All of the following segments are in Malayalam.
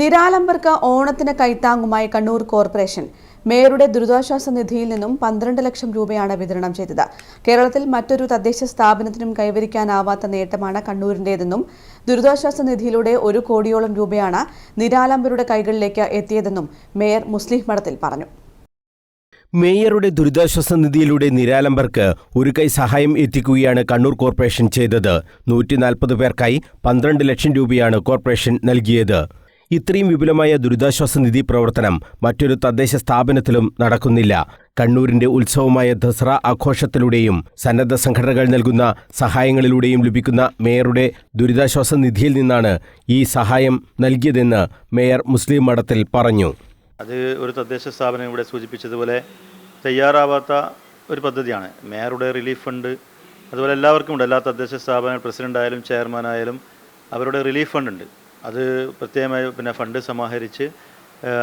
നിരാലംബർക്ക് ഓണത്തിന് കൈത്താങ്ങുമായി കണ്ണൂർ കോർപ്പറേഷൻ. മേയറുടെ ദുരിതാശ്വാസ നിധിയിൽ നിന്നും പന്ത്രണ്ട് ലക്ഷം രൂപയാണ് വിതരണം ചെയ്തത്. കേരളത്തിൽ മറ്റൊരു തദ്ദേശ സ്ഥാപനത്തിനും കൈവരിക്കാനാവാത്ത നേട്ടമാണ് കണ്ണൂരിന്റേതെന്നും ദുരിതാശ്വാസ നിധിയിലൂടെ ഒരു കോടിയോളം രൂപയാണ് നിരാലംബരുടെ കൈകളിലേക്ക് എത്തിയതെന്നും മേയർ മുസ്ലിം മഠത്തിൽ പറഞ്ഞു. മേയറുടെ ദുരിതാശ്വാസ നിധിയിലൂടെ നിരാലംബർക്ക് ഒരു കൈ സഹായം എത്തിക്കുകയാണ് കണ്ണൂർ കോർപ്പറേഷൻ ചെയ്തത്. നൂറ്റി നാൽപ്പത് പേർക്കായി പന്ത്രണ്ട് ലക്ഷം രൂപയാണ് കോർപ്പറേഷൻ നൽകിയത്. ഇത്രയും വിപുലമായ ദുരിതാശ്വാസ നിധി പ്രവർത്തനം മറ്റൊരു തദ്ദേശ സ്ഥാപനത്തിലും നടക്കുന്നില്ല. കണ്ണൂരിന്റെ ഉത്സവമായ ദസറ ആഘോഷത്തിലൂടെയും സന്നദ്ധ സംഘടനകൾ നൽകുന്ന സഹായങ്ങളിലൂടെയും ലഭിക്കുന്ന മേയറുടെ ദുരിതാശ്വാസ നിധിയിൽ നിന്നാണ് ഈ സഹായം നൽകിയതെന്ന് മേയർ മുസ്ലിം മഠത്തിൽ പറഞ്ഞു. അത് ഒരു തദ്ദേശ സ്ഥാപനം ഇവിടെ സൂചിപ്പിച്ചതുപോലെ തയ്യാറാവാത്ത ഒരു പദ്ധതിയാണ്. മേയറുടെ റിലീഫ് ഫണ്ട് അതുപോലെ എല്ലാവർക്കും ഉണ്ട്. എല്ലാ തദ്ദേശ സ്ഥാപന ചെയർമാൻ ആയാലും അവരുടെ റിലീഫ് ഫണ്ട് ഉണ്ട്. അത് പ്രത്യേകമായി പിന്നെ ഫണ്ട് സമാഹരിച്ച്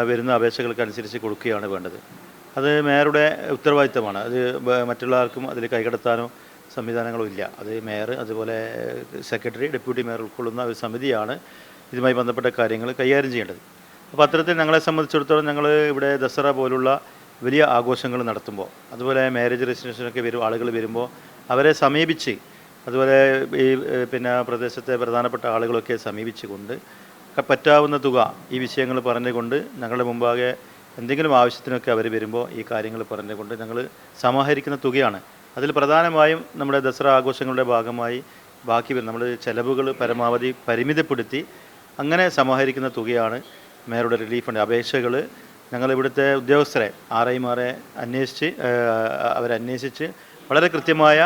വരുന്ന അപേക്ഷകൾക്കനുസരിച്ച് കൊടുക്കുകയാണ് വേണ്ടത്. അത് മേയറുടെ ഉത്തരവാദിത്തമാണ്. അത് മറ്റുള്ള ആർക്കും അതിൽ കൈകടത്താനോ സംവിധാനങ്ങളോ ഇല്ല. അത് മേയർ അതുപോലെ സെക്രട്ടറി ഡെപ്യൂട്ടി മേയർ ഉൾക്കൊള്ളുന്ന ഒരു സമിതിയാണ് ഇതുമായി ബന്ധപ്പെട്ട കാര്യങ്ങൾ കൈകാര്യം ചെയ്യേണ്ടത്. അപ്പോൾ അത്തരത്തിൽ ഞങ്ങളെ സംബന്ധിച്ചിടത്തോളം ഞങ്ങൾ ഇവിടെ ദസറ പോലുള്ള വലിയ ആഘോഷങ്ങൾ നടത്തുമ്പോൾ അതുപോലെ മാരേജ് രജിസ്ട്രേഷനൊക്കെ വരും ആളുകൾ വരുമ്പോൾ അവരെ സമീപിച്ച് അതുപോലെ ഈ പിന്നെ പ്രദേശത്തെ പ്രധാനപ്പെട്ട ആളുകളൊക്കെ സമീപിച്ചുകൊണ്ട് പറ്റാവുന്ന തുക ഈ വിഷയങ്ങൾ പറഞ്ഞുകൊണ്ട് ഞങ്ങളുടെ മുമ്പാകെ എന്തെങ്കിലും ആവശ്യത്തിനൊക്കെ അവർ വരുമ്പോൾ ഈ കാര്യങ്ങൾ പറഞ്ഞുകൊണ്ട് ഞങ്ങൾ സമാഹരിക്കുന്ന തുകയാണ്. അതിൽ പ്രധാനമായും നമ്മുടെ ദസറ ആഘോഷങ്ങളുടെ ഭാഗമായി ബാക്കി നമ്മൾ ചെലവുകൾ പരമാവധി പരിമിതപ്പെടുത്തി അങ്ങനെ സമാഹരിക്കുന്ന തുകയാണ് മേയറുടെ റിലീഫ് ഫണ്ട്. അപേക്ഷകൾ ഞങ്ങൾ ഇവിടുത്തെ ഉദ്യോഗസ്ഥരെ ആർ ഐമാരെ അന്വേഷിച്ച് അവരന്വേഷിച്ച് വളരെ കൃത്യമായ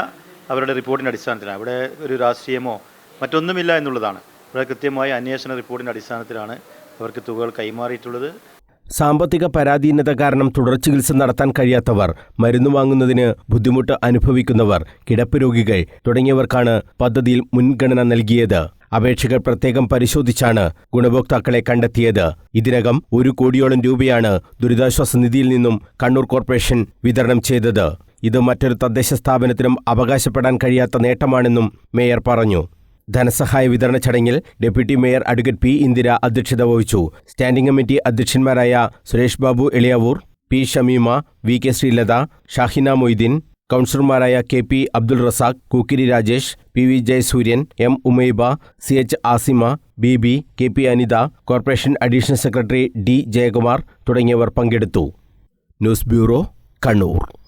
അവരുടെ റിപ്പോർട്ടിന്റെ അടിസ്ഥാനത്തിലാണ്. അവിടെ ഒരു രാഷ്ട്രീയമോ മറ്റൊന്നുമില്ല എന്നുള്ളതാണ്. ഇവിടെ കൃത്യമായ അന്വേഷണ റിപ്പോർട്ടിന്റെ അടിസ്ഥാനത്തിലാണ് അവർക്ക് തുകകൾ കൈമാറിയിട്ടുള്ളത്. സാമ്പത്തിക പരാധീനത കാരണം തുടർ ചികിത്സ നടത്താൻ കഴിയാത്തവർ മരുന്ന് വാങ്ങുന്നതിന് ബുദ്ധിമുട്ട് അനുഭവിക്കുന്നവർ കിടപ്പ് രോഗികൾ തുടങ്ങിയവർക്കാണ് പദ്ധതിയിൽ മുൻഗണന നൽകിയത്. അപേക്ഷകൾ പ്രത്യേകം പരിശോധിച്ചാണ് ഗുണഭോക്താക്കളെ കണ്ടെത്തിയത്. ഇതിനകം ഒരു കോടിയോളം രൂപയാണ് ദുരിതാശ്വാസ നിധിയിൽ നിന്നും കണ്ണൂർ കോർപ്പറേഷൻ വിതരണം ചെയ്തത്. ഇത് മറ്റൊരു തദ്ദേശ സ്ഥാപനത്തിനും അവകാശപ്പെടാൻ കഴിയാത്ത നേട്ടമാണെന്നും മേയർ പറഞ്ഞു. ധനസഹായ വിതരണ ചടങ്ങിൽ deputy mayor advocate P Indira അധ്യക്ഷത വഹിച്ചു. Standing committee അധ്യക്ഷന്മാരായ Suresh Babu Eliyavur P Shameema V K Sreelatha Shahina Moideen കൗൺസിലർമാരായ K P Abdul Razak Kookkiri Rajesh P V Jayasuryan M Umaiba C H Asima B B K P Anitha corporation additional secretary D Jayakumar തുടങ്ങിയവർ പങ്കെടുത്തു. News bureau Kannur.